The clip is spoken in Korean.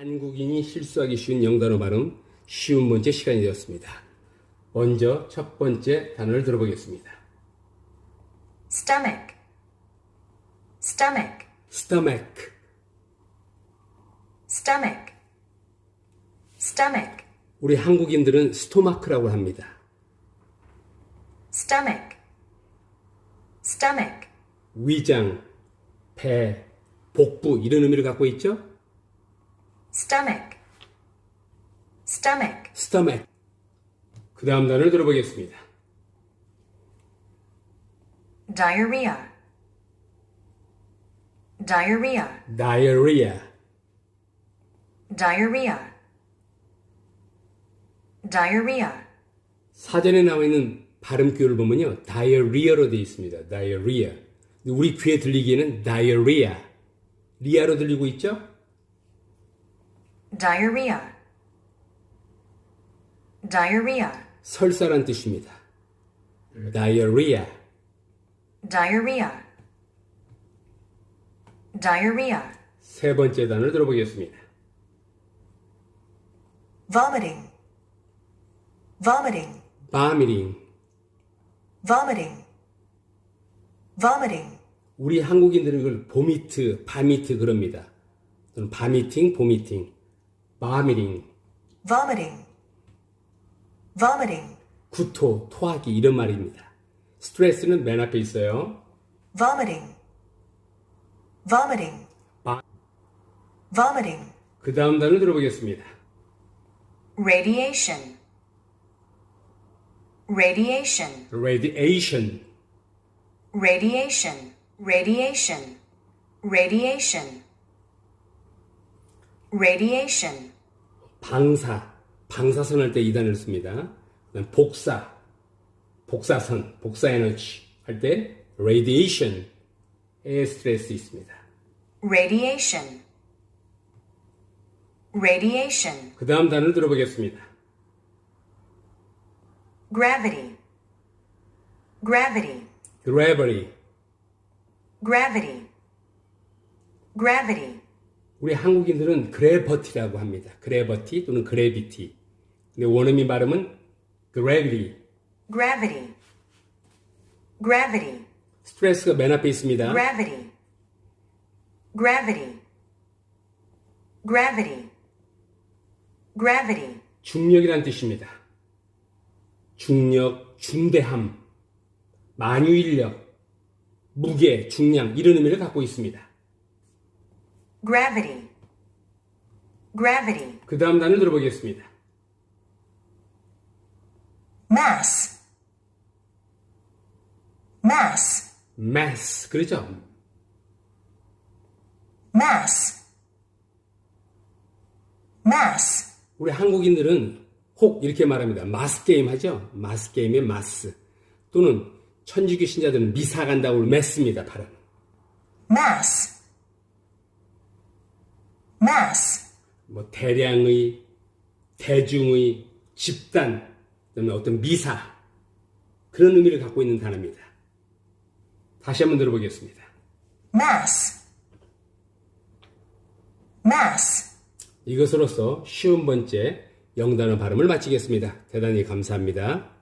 한국인이 실수하기 쉬운 영단어 발음 쉬운 문제 시간이 되었습니다. 먼저 첫 번째 단어를 들어보겠습니다. stomach, stomach, stomach, stomach, stomach, 우리 한국인들은 스토마크라고 합니다. stomach, stomach, 위장, 배, 복부 이런 의미를 갖고 있죠? Stomach, stomach, stomach. 그 다음 단어를 들어보겠습니다. diarrhea, diarrhea, diarrhea, diarrhea, diarrhea, 사전에 나와 있는 발음 기호를 보면요. diarrhea로 되어 있습니다. diarrhea. 근데 우리 귀에 들리기에는 diarrhea. 리아로 들리고 있죠? Diarrhea, diarrhea, 설사란 뜻입니다. diarrhea. diarrhea, diarrhea, 세 번째 단어를 들어보겠습니다. vomiting, vomiting, vomiting. vomiting, vomiting, 우리 한국인들은 이걸 보미트, 바미트 그럽니다. 또는 바미팅, 보미팅, vomiting, vomiting, vomiting, 구토, 토하기 이런 말입니다. 스트레스는 맨 앞에 있어요. vomiting, vomiting, 바- vomiting, 그 다음 단어를 들어보겠습니다. radiation, radiation, radiation, radiation, radiation, radiation, radiation, 방사, 방사선 할 때 이 단어를 씁니다. 복사, 복사선, 복사 에너지 할 때 radiation에 스트레스 있습니다. radiation, radiation, 그 다음 단어를 들어보겠습니다. gravity, gravity, gravity, gravity, gravity, 우리 한국인들은 그래버티라고 합니다. 그래버티 또는 그래비티. 근데 원어민 발음은 gravity. gravity, gravity, 스트레스가 맨 앞에 있습니다. gravity, gravity, gravity, gravity, 중력이란 뜻입니다. 중력, 중대함, 만유인력, 무게, 중량 이런 의미를 갖고 있습니다. Gravity, gravity, 그 다음 단어를 들어보겠습니다. mass, mass, mass 그렇죠? mass, mass, 우리 한국인들은 혹 이렇게 말합니다. 마스 게임 하죠? 마스 게임의 마스 또는 천주교 신자들은 미사 간다고 맺습니다. 발음. mass, mass, 뭐 대량의, 대중의, 집단, 그다음에 어떤 미사 그런 의미를 갖고 있는 단어입니다. 다시 한번 들어보겠습니다. mass, mass. 이것으로서 쉬운 번째 영단어 발음을 마치겠습니다. 대단히 감사합니다.